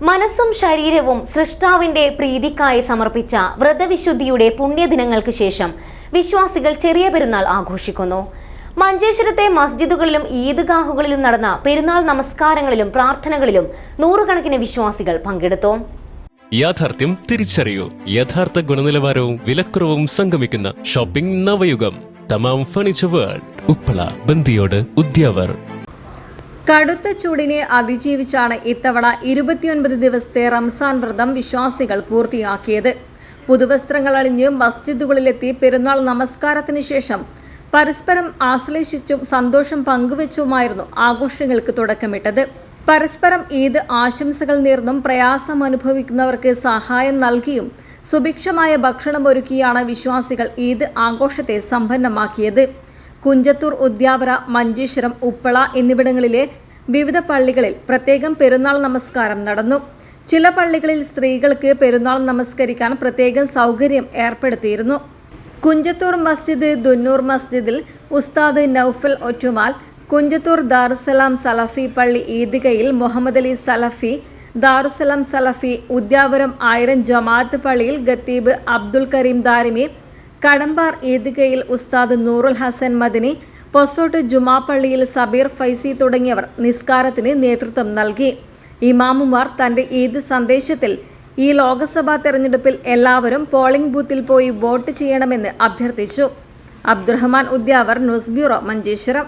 മനസ്സും ശരീരവും സൃഷ്ടാവിന്റെ പ്രീതിക്കായി സമർപ്പിച്ച വ്രതവിശുദ്ധിയുടെ പുണ്യദിനങ്ങൾക്ക് ശേഷം വിശ്വാസികൾ ചെറിയ പെരുന്നാൾ ആഘോഷിക്കുന്നു. മഞ്ചേശ്വരത്തെ മസ്ജിദുകളിലും ഈദ്ഗാഹുകളിലും നടന്ന പെരുന്നാൾ നമസ്കാരങ്ങളിലും പ്രാർത്ഥനകളിലും നൂറുകണക്കിന് വിശ്വാസികൾ പങ്കെടുത്തു. യാഥാർത്ഥ്യം തിരിച്ചറിയൂ. യഥാർത്ഥ ഗുണനിലവാരവും വിലക്കുറവും സംഗമിക്കുന്ന shopping Navayugam. Thamam furniture world. Uppala Bandiyod Udyavar. കടുത്ത ചൂടിനെ അതിജീവിച്ചാണ് ഇത്തവണ ഇരുപത്തിയൊൻപത് ദിവസത്തെ റംസാൻ വ്രതം വിശ്വാസികൾ പൂർത്തിയാക്കിയത്. പുതുവസ്ത്രങ്ങൾ അണിഞ്ഞ് മസ്ജിദുകളിലെത്തി പെരുന്നാൾ നമസ്കാരത്തിന് ശേഷം പരസ്പരം ആശ്ലേഷിച്ചും സന്തോഷം പങ്കുവച്ചുമായിരുന്നു ആഘോഷങ്ങൾക്ക് തുടക്കമിട്ടത്. പരസ്പരം ഈദ് ആശംസകൾ നേർന്നും പ്രയാസം അനുഭവിക്കുന്നവർക്ക് സഹായം നൽകിയും സുഭിക്ഷമായ ഭക്ഷണം ഒരുക്കിയാണ് വിശ്വാസികൾ ഈദ് ആഘോഷത്തെ സമ്പന്നമാക്കിയത്. കുഞ്ചത്തൂർ ഉദ്യാവര മഞ്ചേശ്വരം ഉപ്പള എന്നിവിടങ്ങളിലെ വിവിധ പള്ളികളിൽ പ്രത്യേകം പെരുന്നാൾ നമസ്കാരം നടന്നു. ചില പള്ളികളിൽ സ്ത്രീകൾക്ക് പെരുന്നാൾ നമസ്കരിക്കാൻ പ്രത്യേകം സൗകര്യം ഏർപ്പെടുത്തിയിരുന്നു. കുഞ്ചത്തൂർ മസ്ജിദ് ദുന്നൂർ മസ്ജിദിൽ ഉസ്താദ് നൌഫൽ ഒറ്റുമാൽ കുഞ്ചത്തൂർ ദാറുസലാം സലഫി പള്ളി ഈദ്ഗയിൽ മുഹമ്മദ് അലി സലഫി ദാറുസലാം സലഫി ഉദ്യാവരം ആയിരം ജമാഅത്ത് പള്ളിയിൽ ഖത്തീബ് അബ്ദുൽ കരീം ദാരിമി കടമ്പാർ ഈദ്ഗയിൽ ഉസ്താദ് നൂറുൽ ഹസൻ മദിനി പൊസോട്ട് ജുമാ പള്ളിയിൽ സബീർ ഫൈസി തുടങ്ങിയവർ നിസ്കാരത്തിന് നേതൃത്വം നൽകി. ഇമാമുമാർ തന്റെ ഈദ് സന്ദേശത്തിൽ ഈ ലോക്സഭാ തെരഞ്ഞെടുപ്പിൽ എല്ലാവരും പോളിംഗ് ബൂത്തിൽ പോയി വോട്ട് ചെയ്യണമെന്ന് അഭ്യർത്ഥിച്ചു. Abdurahman Udyavar news bureau Manjeshwaram.